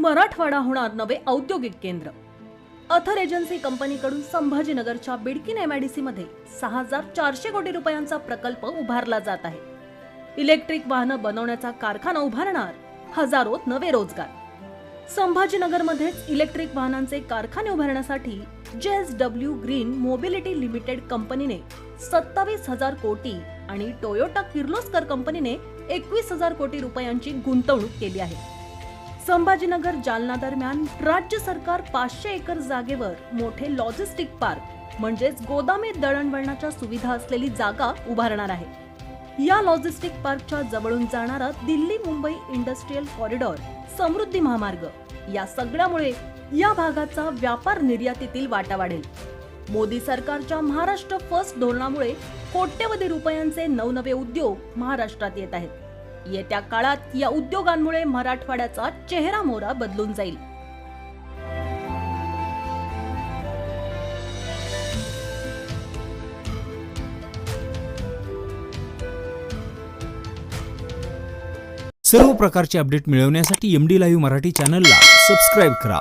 मराठवाडा होणार नवे औद्योगिक केंद्र. अथर एजन्सी कंपनीकडून संभाजीनगरच्या बिडकिन एमआयडीसी मध्ये सहा हजार चारशे कोटी रुपयांचा प्रकल्प उभारला जात आहे. इलेक्ट्रिक वाहनं बनवण्याचा कारखाना उभारणार हजारो नवे रोजगार. संभाजीनगरमध्येच इलेक्ट्रिक वाहनांचे कारखाने उभारण्यासाठी J S W green mobility limited कंपनीने सत्तावीस हजार कोटी आणि टोयोटा किर्लोस्कर कंपनीने एकवीस हजार कोटी रुपयांची गुंतवणूक केली आहे. संभाजीनगर जालना दरम्यान राज्य सरकार पाचशे एकर जागेवर मोठे लॉजिस्टिक पार्क म्हणजेच गोदामे दळणवळणाच्या सुविधा असलेली जागा उभारणार आहे. या लॉजिस्टिक पार्कच्या जवळून जाणारा दिल्ली मुंबई इंडस्ट्रीयल कॉरिडॉर समृद्धी महामार्ग या सगळ्यामुळे या भागाचा व्यापार निर्यातीतील वाटा वाढेल. मोदी सरकारच्या महाराष्ट्र फर्स्ट धोरणामुळे कोट्यवधी रुपयांचे नवनवे उद्योग महाराष्ट्रात येत आहेत. येत्या काळात या उद्योगांमुळे मराठवाड्याचा चेहरा मोहरा बदलून जाईल. सर्व प्रकारचे अपडेट मिळवण्यासाठी एम डी लाईव्ह मराठी चॅनलला सबस्क्राईब करा.